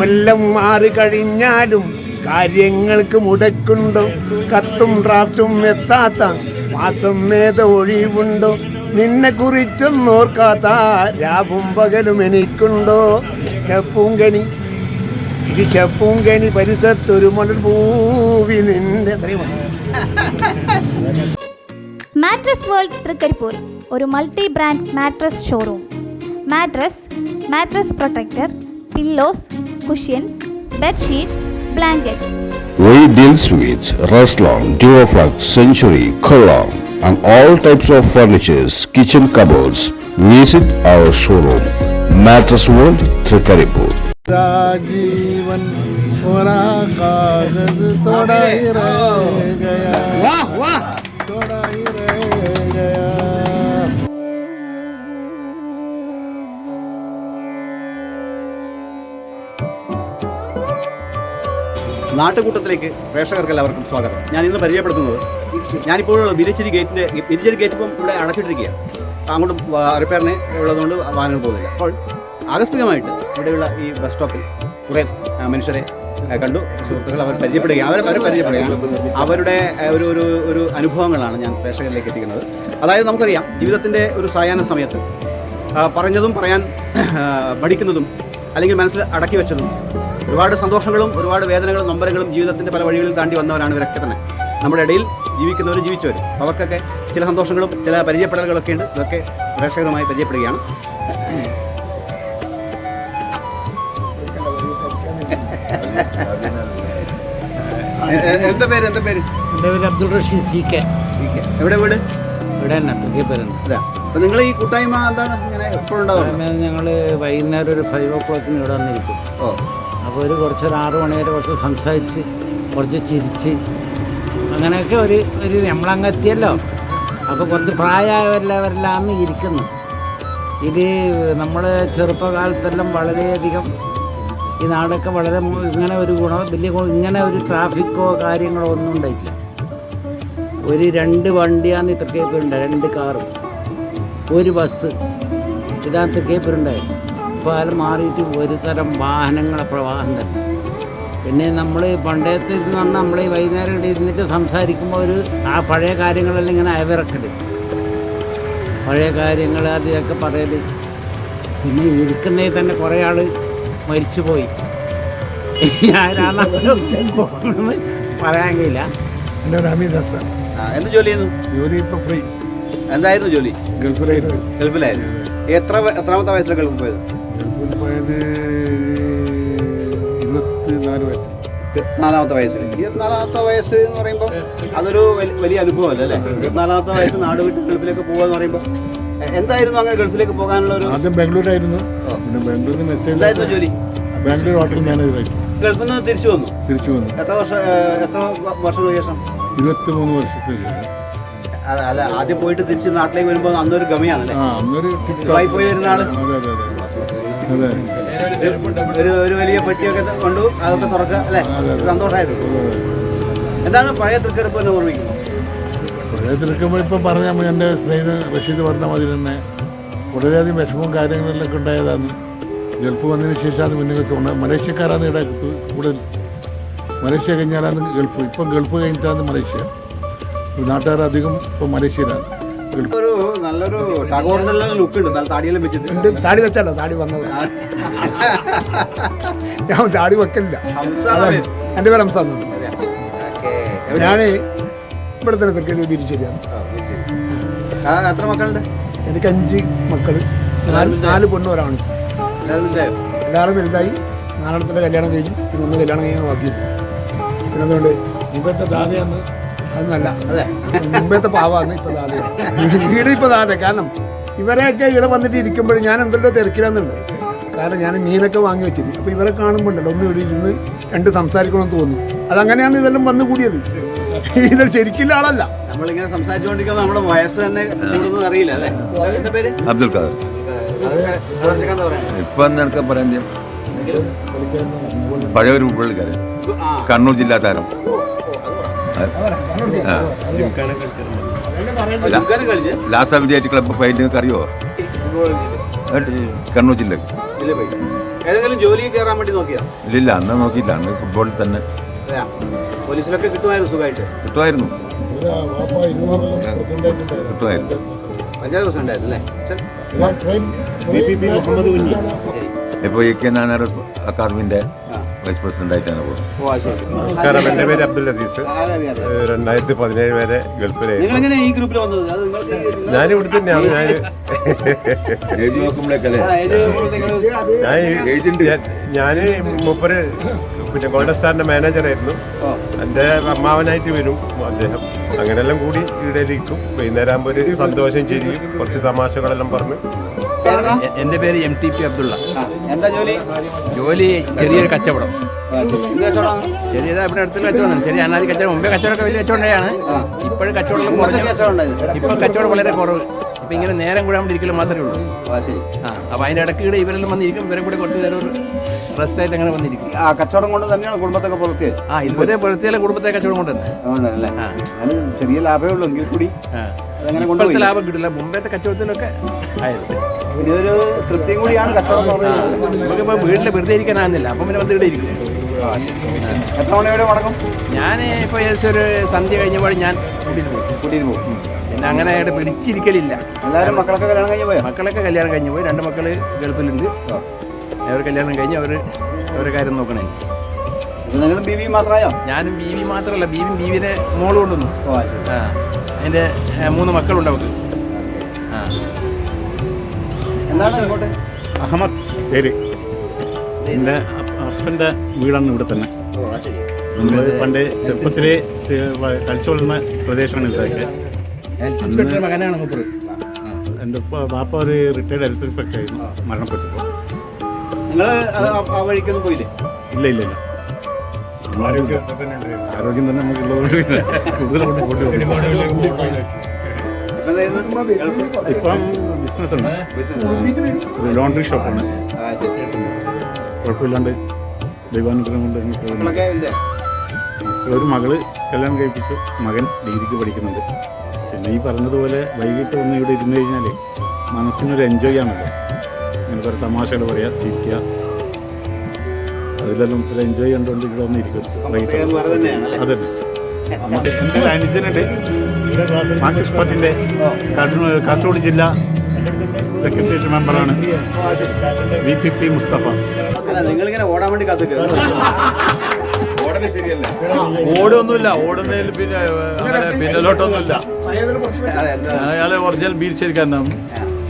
കൊല്ലം മാറി കഴിഞ്ഞാലും കാര്യങ്ങൾക്ക് മുടക്കുണ്ടോ? കത്തും ഡ്രാഫ്റ്റും എത്താത്ത മാസം മേത ഒഴിവുണ്ടോ? നിന്നെ കുറിച്ചൊന്നോർക്കാത്ത രാവും പകലും എനിക്കുണ്ടോ? ചെപ്പൂങ്കനി ഇത് ചെപ്പൂങ്കനി പരിസരത്തൊരു മണൽ പൂവി നിന്റെ മാട്രസ് വേൾഡ് തൃക്കരിപ്പൂർ ഒരു multi brand mattress showroom. Mattress mattress protector pillows cushions, bed sheets, blankets. We deals with Raslong, Duroflux, Century, Kurlong and all types of furnitures, kitchen cupboards. Visit our showroom, Mattress World, Trikaripur. Rajeevan वाह वाह നാട്ടുകൂട്ടത്തിലേക്ക് പ്രേക്ഷകർക്ക് എല്ലാവർക്കും സ്വാഗതം. ഞാൻ ഇന്ന് പരിചയപ്പെടുത്തുന്നത് ഞാനിപ്പോൾ വിരിച്ചിരി ഗേറ്റിന്റെ ബിരിച്ചിരി ഗേറ്റ് ഇപ്പം ഇവിടെ അടച്ചിട്ടിരിക്കുകയാണ്. അങ്ങോട്ട് റിപ്പയറിന് ഉള്ളതുകൊണ്ട് വാഹനങ്ങൾ പോകുന്നില്ല. അപ്പോൾ ആകസ്മികമായിട്ട് ഇവിടെയുള്ള ഈ ബസ് സ്റ്റോപ്പിൽ കുറേ മനുഷ്യരെ കണ്ടു. സുഹൃത്തുക്കൾ അവർ പരിചയപ്പെടുകയാണ് അവരെ അവരെ പരിചയപ്പെടുകയാണ് അവരുടെ ഒരു ഒരു ഒരു അനുഭവങ്ങളാണ് ഞാൻ പ്രേക്ഷകരിലേക്ക് എത്തിക്കുന്നത്. അതായത് നമുക്കറിയാം ജീവിതത്തിന്റെ ഒരു സായാഹ്ന സമയത്ത് പറഞ്ഞതും പറയാൻ പഠിക്കുന്നതും അല്ലെങ്കിൽ മനസ്സിൽ അടക്കി വെച്ചതും ഒരുപാട് സന്തോഷങ്ങളും ഒരുപാട് വേദനകളും നൊമ്പരങ്ങളും ജീവിതത്തിന്റെ പല വഴികളിൽ താണ്ടി വന്നവരാണ് ഇവരൊക്കെ തന്നെ. നമ്മുടെ ഇടയിൽ ജീവിക്കുന്നവർ ജീവിച്ചവർ അവർക്കൊക്കെ ചില സന്തോഷങ്ങളും ചില പരിചയപ്പെടലുകളൊക്കെ ഉണ്ട് ഇതൊക്കെ പ്രേക്ഷകരുമായി പരിചയപ്പെടുകയാണ്. എന്താ പേര് എന്താ പേര്? എന്റെ പേര് അബ്ദുൾ റഷീദ് സി കെ. എവിടെ വീട്? ഇവിടെ തന്നെ തൃക്കീപ്പരുണ്ട് അതാ. അപ്പോൾ നിങ്ങൾ ഈ കൂട്ടായ്മ എന്താണ് ഇങ്ങനെ എപ്പോഴും ഞങ്ങൾ വൈകുന്നേരം ഒരു ഫൈവ് ഓ ക്ലോക്കിന് ഇവിടെ വന്നിരിക്കും. ഓ. അപ്പോൾ ഒരു കുറച്ചൊരു ആറ് മണി വരെ കുറച്ച് സംസാരിച്ച് കുറച്ച് ചിരിച്ച്. അങ്ങനെയൊക്കെ ഒരു ഒരു നമ്മളങ്ങ് എത്തിയല്ലോ അപ്പോൾ കുറച്ച് പ്രായമായവരെല്ലാവരെല്ലാം ഇരിക്കുന്നു. ഇത് നമ്മൾ ചെറുപ്പകാലത്തെല്ലാം വളരെയധികം ഈ നാടൊക്കെ വളരെ ഇങ്ങനെ ഒരു ഗുണം വലിയ ഇങ്ങനെ ഒരു ട്രാഫിക്കോ കാര്യങ്ങളോ ഒന്നും ഉണ്ടായിട്ടില്ല. ഒരു രണ്ട് വണ്ടിയാണ് ഈ രണ്ട് കാറ്. ഒരു ബസ് ഇതാണ് തൃക്കേപ്പുണ്ടായത് ഇപ്പോൾ മാറിയിട്ട് ഒരു തരം വാഹനങ്ങളെ പ്രവാഹം തന്നെ. പിന്നെ നമ്മൾ പണ്ടത്തെ എന്ന് പറഞ്ഞാൽ നമ്മൾ ഈ വൈകുന്നേരം ഇവിടെ ഇരുന്നിട്ട് സംസാരിക്കുമ്പോൾ ഒരു ആ പഴയ കാര്യങ്ങളെല്ലാം ഇങ്ങനെ അയവിറക്കൽ. പഴയ കാര്യങ്ങൾ അതിലൊക്കെ പറയൽ. പിന്നെ ഇരിക്കുന്നതിൽ തന്നെ കുറേ ആൾ മരിച്ചുപോയി ആരാണെന്ന് പറയാൻ കഴിയില്ല. എന്റെ അമീർ എന്ത് ജോലി ചെയ്യുന്നു? ജോലി ഇപ്പോൾ ഫ്രീ. എന്തായിരുന്നു ജോലി? ഗൾഫിലായിരുന്നു. ഗൾഫിലായിരുന്നു. എത്ര എത്രാമത്തെ വയസ്സിലാണ് ഗൾഫിൽ പോയത്? ഗൾഫിൽ ഇരുപത്തി നാല് വയസ്സ്. ഇരുപത്തിനാലാമത്തെ വയസ്സിൽ. ഇരുപത്തിനാലാമത്തെ വയസ്സ് എന്ന് പറയുമ്പോൾ അതൊരു വലി- വലിയ അനുഭവമല്ല അല്ലേ? ഇരുപത്തിനാലാമത്തെ വയസ്സ് നാട് വിട്ട് ഗൾഫിലേക്ക് പോകുക എന്ന് പറയുമ്പോൾ എന്തായിരുന്നു അങ്ങനെ ഗൾഫിലേക്ക് പോകാനുള്ള ഒരു ആദ്യം ബാംഗ്ലൂരായിരുന്നു. പിന്നെ ബാംഗ്ലൂരിൽ നിന്ന് എന്തായിരുന്നു മെസ്സേജ് ജോലി? ബാംഗ്ലൂർ ഹോട്ടൽ മാനേജറായി ഗൾഫിൽ നിന്ന് തിരിച്ചു വന്നു? തിരിച്ചു വന്നു. എത്ര വർഷം എത്ര വർഷത്തിന് ശേഷം? ഇരുപത്തി മൂന്ന് വർഷത്തിന് ശേഷം. അല്ല ആദ്യം പോയിട്ട് തിരിച്ച് നാട്ടിലേക്ക് വരുമ്പോൾ അന്നൊരു ഗമയാണല്ലേ ആ അന്നൊരു പോയി വരുന്ന ആൾ? അതെ അതെ അതെ അതെ. ഒരു ഒരു വലിയ പെട്ടിയൊക്കെ കൊണ്ടു അതൊക്കെ തുറക്കുക അല്ലേ? സന്തോഷമായത്. എന്താണ് പഴയ തൃക്കരപ്പ് എന്ന് ഓർമ്മിക്കുന്നത് പ്രളയത്തിലെടുക്കുമ്പോൾ ഇപ്പം പറഞ്ഞ എന്റെ സ്നേഹിതൻ റഷീദ് പറഞ്ഞ മതി തന്നെ വളരെയധികം വിഷമവും കാര്യങ്ങളിലൊക്കെ ഉണ്ടായതാണ്. ഗൾഫ് വന്നതിന് ശേഷം അത് മുന്നേ തോന്നുന്നത് മലേഷ്യക്കാരാണ് ഇവിടെ കൂടുതൽ. മലേഷ്യ കഴിഞ്ഞാലാണ് ഗൾഫ്. ഇപ്പം ഗൾഫ് കഴിഞ്ഞിട്ടാണ് മലേഷ്യ. നാട്ടുകാരധികം ഇപ്പം മലേഷ്യയിലാണ്. ഒരു നല്ലൊരു ടാഗോറിന്റെ ലുക്ക് ഉണ്ട്. നല്ല താടിയെല്ലാം വെച്ചിട്ടുണ്ട് താടി വെച്ചാലോ? താടി വന്നത്. ഞാൻ താടി പേര്. എന്റെ പേര് ഹംസാന്ന് ഞാൻ ഇവിടെ തന്നെ തിരക്കരി തിരിച്ചരിയാണ് ആ, എത്ര മക്കളുണ്ട്? എനിക്ക് അഞ്ച് മക്കൾ നാല് നാല് പെണ്ണും ഒരാണ്? എല്ലാവരും വലുതായി. നാലെണ്ണത്തിന്റെ കല്യാണം കഴിഞ്ഞു. പിന്നെ ഒന്ന് കല്യാണം കഴിഞ്ഞാൽ ബാക്കി പിന്നെ എന്തുകൊണ്ട് ഇപ്പോഴത്തെ ദാതയാണ് അതൊന്നല്ല. അതെ. മുമ്പത്തെ പാവാന്ന് ഇപ്പൊ താതെ വീട് ഇപ്പൊ താതെ കാരണം ഇവരെയൊക്കെ ഇവിടെ വന്നിട്ട് ഇരിക്കുമ്പോഴും ഞാൻ എന്തെല്ലോ തിരക്കിലാന്നുണ്ട് കാരണം ഞാൻ മീനൊക്കെ വാങ്ങി വെച്ചിരുന്നു. അപ്പൊ ഇവരെ കാണുമ്പോണ്ടല്ലോ ഒന്ന് ഇവിടെ ഇരുന്ന് രണ്ട് സംസാരിക്കണമെന്ന് തോന്നി അതങ്ങനെയാണ് ഇതെല്ലാം വന്നു കൂടിയത്. ഇത് ശരിക്കില്ല ആളല്ല. നമ്മളിങ്ങനെ സംസാരിച്ചുകൊണ്ടിരിക്കുമ്പോൾ നമ്മുടെ വയസ്സ് തന്നെ കൂടുന്നത് അറിയില്ല അല്ലേ? എന്താ പേര്? അബ്ദുൽ ഖാദർ. ഇപ്പം നിനക്ക് പറയാൻ ചെയ്യും പഴയ ഒരു പുള്ളിക്കാരൻ കണ്ണൂർ ജില്ലാ താരം. ആ. ല- ക്ലബ് നിങ്ങൾക്ക് അറിയോ കണ്ണൂർ ജില്ല ഏതെങ്കിലും കയറാൻ വേണ്ടി നോക്കിയാ? ഇല്ല അന്ന് നോക്കിയില്ല. അന്ന് ഫുട്ബോളിൽ തന്നെ. പോലീസിലൊക്കെ കിട്ടുമായിരുന്നു സുഖമായിട്ട്. കിട്ടുമായിരുന്നു. കിട്ടുമായിരുന്നു. പഞ്ചായത്ത് പ്രസിഡന്റ് ഇപ്പോൾ എ കെ നാനാർ അക്കാദമിന്റെ വൈസ് പ്രസിഡന്റ് ആയിട്ടാണ് പോകുന്നത്. നമസ്കാരം. എന്റെ പേര് അബ്ദുൽ അസീസ് രണ്ടായിരത്തി പതിനേഴ് വരെ ഗൾഫിലായിരുന്നു നിങ്ങൾ എങ്ങനെ ഈ ഗ്രൂപ്പിൽ വന്നത്? അത് നിങ്ങൾക്ക് ഞാൻ ഇവിടെ തന്നെയാണ്. ഞാൻ ഞാൻ മൂപ്പര് പിന്നെ ഗോൾഡൻ സ്റ്റാറിന്റെ മാനേജറായിരുന്നു. എന്റെ അമ്മാവനായിട്ട് വരും അദ്ദേഹം. അങ്ങനെയെല്ലാം കൂടി ഇവിടെ ഇരിക്കും വൈകുന്നേരം ആകുമ്പോൾ ഒരു സന്തോഷം ചെയ്യും കുറച്ച് തമാശകളെല്ലാം പറഞ്ഞ്? എന്റെ പേര് എം ടി പി അബ്ദുള്ള. എന്താ ജോലി? ജോലി ചെറിയൊരു കച്ചവടം. ചെറിയത് ഇവിടെ അടുത്തുള്ള കച്ചവടം. ചെറിയ അനാദി കച്ചവടം. മുമ്പേ കച്ചവടമൊക്കെ വലിയ കച്ചവടമാണ് ഇപ്പോഴും കച്ചവടം കുറഞ്ഞു. കച്ചവടം കച്ചവടം വളരെ കുറവ്. അപ്പൊ ഇങ്ങനെ നേരം കൂടാൻ വേണ്ടി ഇരിക്കലും മാത്രമേ ഉള്ളൂ. ആ അപ്പോൾ അതിന്റെ ഇടയ്ക്ക് കൂടെ ഇവരെല്ലാം വന്നിരിക്കും. ഇവരെ കൂടെ കുറച്ച് നേരം ഒരു റെസ്റ്റ് ആയിട്ട് അങ്ങനെ വന്നിരിക്കും. ആ കച്ചവടം കൊണ്ട് തന്നെയാണ് കുടുംബത്തൊക്കെ പുറത്തിയത് ആ ഇതുവരെ പുറത്തേലെ കുടുംബത്തെ കച്ചവടം കൊണ്ട് തന്നെ. ചെറിയ ലാഭമേ ഉള്ളൂ. എങ്കിൽ കൂടി ആ. അതങ്ങനെ കൊണ്ടുപോയി ലാഭം കിട്ടില്ല. മുമ്പത്തെ കച്ചവടത്തിലൊക്കെ ആയത് പിന്നെ ഒരു തൃപ്തിയും കൂടിയാണ് കച്ചവടം നമുക്കിപ്പോൾ വീട്ടിൽ വെറുതെ ഇരിക്കാനാകുന്നില്ല അപ്പം പിന്നെ ഇവിടെ ഇരിക്കും. എത്ര മണിയോടെ മടങ്ങും? ഞാൻ ഇപ്പോൾ ഏകദേശം ഒരു സന്ധ്യ കഴിഞ്ഞപ്പോൾ ഞാൻ കൂട്ടിയിട്ട് പോകും. കൂട്ടിയിട്ട് പോകും. പിന്നെ അങ്ങനെ ആയിട്ട് പിടിച്ചിരിക്കലില്ല. എല്ലാവരും മക്കളൊക്കെ കല്യാണം കഴിഞ്ഞ് പോയി? മക്കളൊക്കെ കല്യാണം കഴിഞ്ഞ് പോയി. രണ്ട് മക്കൾ ഗൾഫിലുണ്ട്. അവർ കല്യാണം കഴിഞ്ഞ് അവർ അവരുടെ കാര്യം നോക്കണേ. നിങ്ങളും ബി വി മാത്രമായോ? ഞാനും ബീവി മാത്രമല്ല. ബീവിയും ബീവിനെ മോൾ കൊണ്ടുവന്നു. ആ. അതിന്റെ മൂന്ന് മക്കളുണ്ട് അവർക്ക് ആ. എന്താണ് ഇങ്ങോട്ട്? അഹമ്മദ് പേര്. എന്റെ അപ്പന്റെ വീടാണ് ഇവിടെ തന്നെ. ഓ അത് നമ്മൾ പണ്ട് ചെറുപ്പത്തിലെ കളിച്ചു വളർന്ന പ്രദേശമാണ് ഇതൊക്കെ മകനാണ് എന്റെ ഉപ്പ വാപ്പ ഒരു റിട്ടയർഡ് ഹെൽത്ത് ഇൻസ്പെക്ടർ ആയിരുന്നു മരണപ്പെട്ടു. നിങ്ങൾ ആ വഴിക്കൊന്നും പോയില്ലേ? ഇല്ല ഇല്ല ഇല്ല. ആരോഗ്യം തന്നെ നമുക്ക് ഇപ്പം? ബിസിനസ് ഉണ്ട് ലോണ്ടറി ഷോപ്പാണ്. കുഴപ്പമില്ലാണ്ട് ദൈവാനുഗ്രഹം കൊണ്ട്? ഒരു മകൾ കല്യാണം കഴിപ്പിച്ചു മകൻ ഡിഗ്രിക്ക് പഠിക്കുന്നുണ്ട് പിന്നെ ഈ പറഞ്ഞതുപോലെ വൈകിട്ട് ഒന്ന് ഇവിടെ ഇരുന്ന് കഴിഞ്ഞാൽ മനസ്സിനൊരു എൻജോയ് ആണല്ലോ ഇങ്ങനെ കുറേ തമാശകൾ പറയുക ചിരിക്കുക അതിലെല്ലാം ഒരു എൻജോയ് കണ്ടുകൊണ്ട് ഇവിടെ വന്ന് ഇരിക്കും വൈകിട്ട്? അതന്നെ. നമുക്ക് എന്റെ ഒരു അനുജനുണ്ട്. മാർക്സിസ്റ്റ് പാർട്ടിന്റെ കാസർഗോഡ് ജില്ല സെക്രട്ടേറിയറ്റ് മെമ്പറാണ് വി പി പി മുസ്തഫ. നിങ്ങളിങ്ങനെ ഓടാൻ വേണ്ടി ഓടൊന്നുമില്ല. ഓടുന്നതിൽ പിന്നെ അങ്ങനെ പിന്നലോട്ടൊന്നുമില്ല. അതെ അയാളെ ഒറിജിനൽ ബീർച്ചേരിക്കാരനാണ്.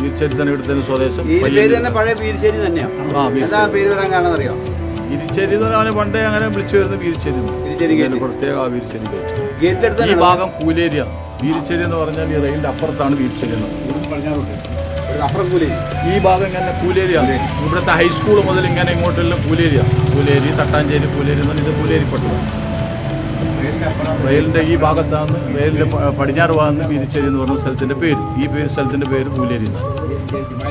ബീർച്ചേരി തന്നെ ഇവിടുത്തെ സ്വദേശം ആ ബീർച്ചേരി. പറഞ്ഞാൽ അവനെ പണ്ടേ അങ്ങനെ വിളിച്ചു വരുന്നത് വീരിച്ചേരി പ്രത്യേക ഗേറ്റ്. ഈ ഭാഗം കൂലേരിയ. വീരിച്ചേരി എന്ന് പറഞ്ഞാൽ ഈ റെയിലിന്റെ അപ്പുറത്താണ് വീരിച്ചേരി ഈ ഭാഗം ഇങ്ങനെ കൂലേരിയ. ഇവിടുത്തെ ഹൈസ്കൂൾ മുതൽ ഇങ്ങനെ ഇങ്ങോട്ടെല്ലാം കൂലേരിയ. കൂലേരി തട്ടാഞ്ചേരി കൂലേരി എന്ന് പറഞ്ഞാൽ ഇത് റെയിലിന്റെ ഈ ഭാഗത്താണ് റെയിലിന്റെ പടിഞ്ഞാറ് ഭാഗത്ത് വീരിച്ചേരി എന്ന് പറഞ്ഞ സ്ഥലത്തിന്റെ പേര്. ഈ പേര് സ്ഥലത്തിന്റെ പേര് കൂലേരി എന്നാണ്.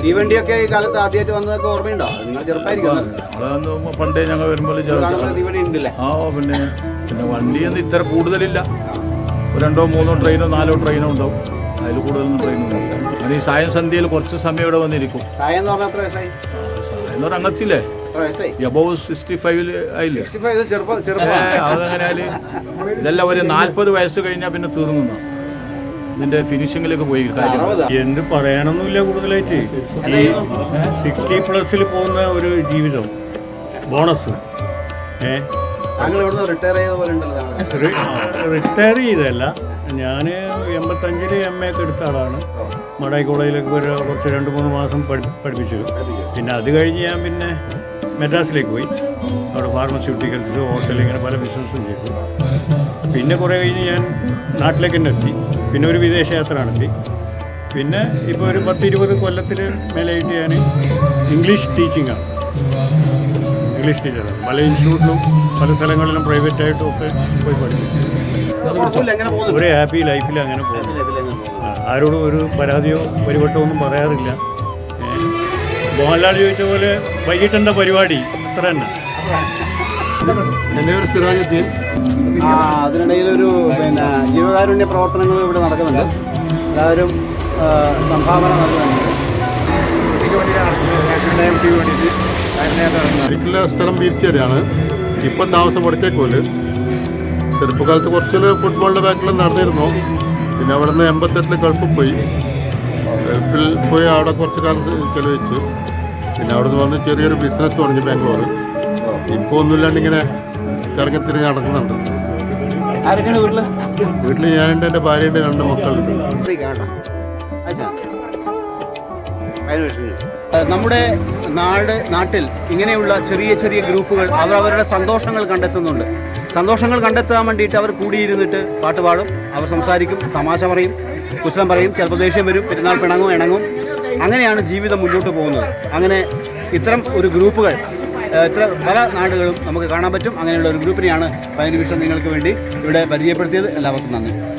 ഈ വണ്ടിയൊക്കെ ഈ കാലത്ത് ആദ്യമായിട്ട് വന്നതൊക്കെ ഓർമ്മയുണ്ടോ? നിങ്ങൾ ചെറുപ്പമായിരിക്കും അതൊന്ന് പണ്ടേ ഞങ്ങൾ വരുമ്പോൾ ഉണ്ടല്ലേ? ആ പിന്നെ പിന്നെ വണ്ടിയൊന്നും ഇത്ര കൂടുതലില്ല. രണ്ടോ മൂന്നോ ട്രെയിനോ നാലോ ട്രെയിനോ ഉണ്ടാവും. അതിൽ കൂടുതലൊന്നും ട്രെയിനൊന്നും ഇല്ല. അങ്ങനെ ഈ സായം സന്ധ്യയിൽ കുറച്ച് സമയം ഇവിടെ വന്നിരിക്കും. സായം എന്ന് പറഞ്ഞാൽ എത്ര വയസ്സായി? സായം എന്ന് പറഞ്ഞാൽ അങ്ങത്തില്ലേ എബോവ് സിക്സ്റ്റി ഫൈവിൽ ആയില്ലേ? 65 ഇത് ചെറുപ്പം ഏ, ചെറുപ്പം ഇതെല്ലാം ഒരു നാൽപ്പത് വയസ്സ് കഴിഞ്ഞാൽ പിന്നെ തീർന്നു ഇതിന്റെ ഫിനിഷിങ്ങിലേക്ക് പോയി എന്ത് പറയാനൊന്നുമില്ല കൂടുതലായിട്ട്. ഈ സിക്സ്റ്റി പ്ലസിൽ പോകുന്ന ഒരു ജീവിതം. Bonus retire. ചെയ്തല്ല ഞാൻ എൺപത്തഞ്ചിൽ എം എ ഒക്കെ എടുത്ത ആളാണ്. മടായി കോളേജിലേക്ക് ഒരു കുറച്ച് രണ്ട് മൂന്ന് മാസം പഠി പഠിപ്പിച്ചു. പിന്നെ അത് കഴിഞ്ഞ് ഞാൻ പിന്നെ മെഡ്രാസിലേക്ക് പോയി. അവിടെ ഫാർമസ്യൂട്ടിക്കൽസ് ഹോട്ടൽ ഇങ്ങനെ പല ബിസിനസ്സും ചെയ്തു. പിന്നെ കുറേ കഴിഞ്ഞ് ഞാൻ നാട്ടിലേക്ക് തന്നെ എത്തി പിന്നെ ഒരു വിദേശയാത്ര നടത്തി പിന്നെ ഇപ്പോൾ ഒരു പത്ത് ഇരുപത് കൊല്ലത്തിന് മേലായിട്ട് ഞാൻ ഇംഗ്ലീഷ് ടീച്ചിങ്ങാണ് ഇംഗ്ലീഷ് ടീച്ചറാണ് പല ഇൻസ്റ്റിറ്റ്യൂട്ടിലും പല സ്ഥലങ്ങളിലും പ്രൈവറ്റായിട്ടും ഒക്കെ പോയി പോകുന്നു ഒരു ഹാപ്പി ലൈഫിൽ അങ്ങനെ ആ, ആരോടും ഒരു പരാതിയോ പരിവട്ടോ ഒന്നും പറയാറില്ല. മോഹൻലാൽ ചോദിച്ച പോലെ വൈകിട്ട് എന്താ പരിപാടി? അത്ര തന്നെ. എന്റെ ഒരു സിറാജുദ്ദീൻ. അതിനിടയിൽ ഒരു പിന്നെ ജീവകാരുണ്യ പ്രവർത്തനങ്ങൾ ഇവിടെ നടക്കുന്നുണ്ട്. എല്ലാവരും സംഭാവന നൽകുന്നുണ്ട്. സ്ഥലം വീർച്ചയാണ് ഇപ്പം താമസം പഠിച്ചേക്കോൽ ചെറുപ്പകാലത്ത് കുറച്ചിൽ ഫുട്ബോളിന്റെ ബാക്കിൽ നടന്നിരുന്നു. പിന്നെ അവിടെ നിന്ന് എൺപത്തെട്ടിൽ ഗൾഫിൽ പോയി. ഗൾഫിൽ പോയി അവിടെ കുറച്ച് കാലം ചെലവഴിച്ചു. പിന്നെ അവിടെ നിന്ന് വന്ന് ചെറിയൊരു ബിസിനസ് തുടങ്ങി ബാംഗ്ലൂർ ഇപ്പോൾ ഒന്നുമില്ലാണ്ട് ഇങ്ങനെ കറങ്ങി തിരിഞ്ഞ് നടക്കുന്നുണ്ട്. ആരൊക്കെയാണ് വീട്ടിൽ? വീട്ടിൽ ഞാനുണ്ട് ഭാര്യ ഭാര്യയുണ്ട് രണ്ട് മക്കളുണ്ട്. നമ്മുടെ നാട് നാട്ടിൽ ഇങ്ങനെയുള്ള ചെറിയ ചെറിയ ഗ്രൂപ്പുകൾ അവർ അവരുടെ സന്തോഷങ്ങൾ കണ്ടെത്തുന്നുണ്ട്. സന്തോഷങ്ങൾ കണ്ടെത്താൻ വേണ്ടിയിട്ട് അവർ കൂടിയിരുന്നിട്ട് പാട്ട് പാടും അവർ സംസാരിക്കും തമാശ പറയും കുശലം പറയും ചിലപ്പോൾ ദേഷ്യം വരും പെരുന്നാൾ പിണങ്ങും ഇണങ്ങും. അങ്ങനെയാണ് ജീവിതം മുന്നോട്ട് പോകുന്നത്. അങ്ങനെ ഇത്തരം ഒരു ഗ്രൂപ്പുകൾ ഇത്ര പല നാടുകളും നമുക്ക് കാണാൻ പറ്റും. അങ്ങനെയുള്ള ഒരു ഗ്രൂപ്പിനെയാണ് പതിനു വിഷം നിങ്ങൾക്ക് വേണ്ടി ഇവിടെ പരിചയപ്പെടുത്തിയത്. എല്ലാവർക്കും നന്ദി.